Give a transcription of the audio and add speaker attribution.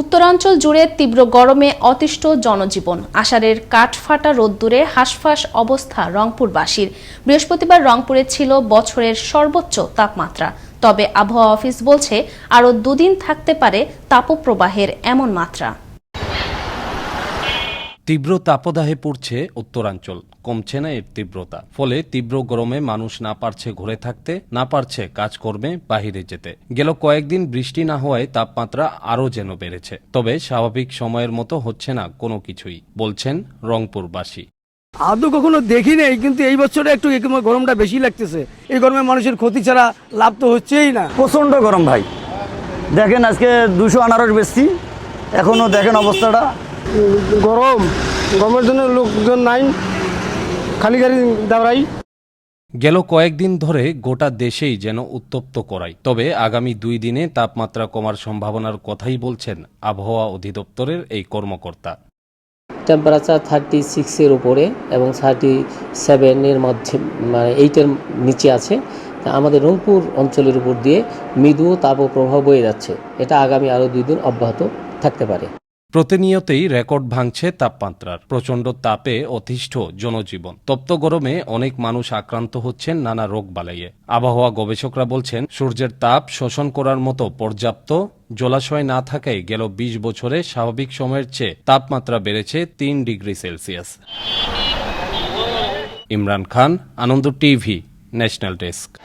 Speaker 1: উত্তরাঞ্চল জুড়ে তীব্র গরমে অতিষ্ঠ জনজীবন। আষাঢ়ের কাঠফাটা রোদ্দুরে হাঁসফাঁস অবস্থা রংপুরবাসীর। বৃহস্পতিবার রংপুরে ছিল বছরের সর্বোচ্চ তাপমাত্রা। তবে আবহাওয়া অফিস বলছে, আরও দুদিন থাকতে পারে তাপপ্রবাহের এমন মাত্রা।
Speaker 2: তীব্র তাপদাহে পড়ছে উত্তরাঞ্চল। কমছে না এর তীব্রতা। ফলে তীব্র গরমে মানুষ না পারছে ঘরে থাকতে না পারছে কাজকর্মে বাহিরে যেতে। গেল কয়েকদিন বৃষ্টি না হওয়ায় তাপমাত্রা আরও যেন বেড়েছে। তবে স্বাভাবিক সময়ের মতো হচ্ছে না কোনো কিছুই বলছেন রংপুরবাসী।
Speaker 3: আদৌ কখনো দেখি নেই কিন্তু এই বছরে একটু গরমটা বেশি লাগতেছে। এই গরমে মানুষের ক্ষতি ছাড়া লাভ তো হচ্ছেই না।
Speaker 4: প্রচণ্ড গরম ভাই। দেখেন আজকে দুশো আনারস বেশি এখনও দেখেন অবস্থাটা।
Speaker 3: গরম। গরমের জন্য লোকজন নাই খালি গাড়ি দাঁড়াই।
Speaker 2: গেল কয়েকদিন ধরে গোটা দেশেই যেন উত্তপ্ত করায় তবে আগামী দুই দিনে তাপমাত্রা কমার সম্ভাবনার কথাই বলছেন আবহাওয়া অধিদপ্তরের এই কর্মকর্তা।
Speaker 5: টেম্পারেচার থার্টি সিক্সের উপরে এবং থার্টি সেভেনের মধ্যে মানে এইটের নিচে আছে। আমাদের রংপুর অঞ্চলের উপর দিয়ে মৃদু তাপপ্রবাহ বয়ে যাচ্ছে। এটা আগামী আরও দুই দিন অব্যাহত থাকতে পারে।
Speaker 2: প্রতিনিয়তেই রেকর্ড ভাঙছে তাপমাত্রার। প্রচণ্ড তাপে অতিষ্ঠ জনজীবন। তপ্ত গরমে অনেক মানুষ আক্রান্ত হচ্ছেন নানা রোগ বালাইয়ে। আবহাওয়া গবেষকরা বলছেন, সূর্যের তাপ শোষণ করার মতো পর্যাপ্ত জলাশয় না থাকায় গেল ২০ বছরে স্বাভাবিক সময়ের চেয়ে তাপমাত্রা বেড়েছে তিন degree Celsius. Imran Khan, Anand TV, national desk.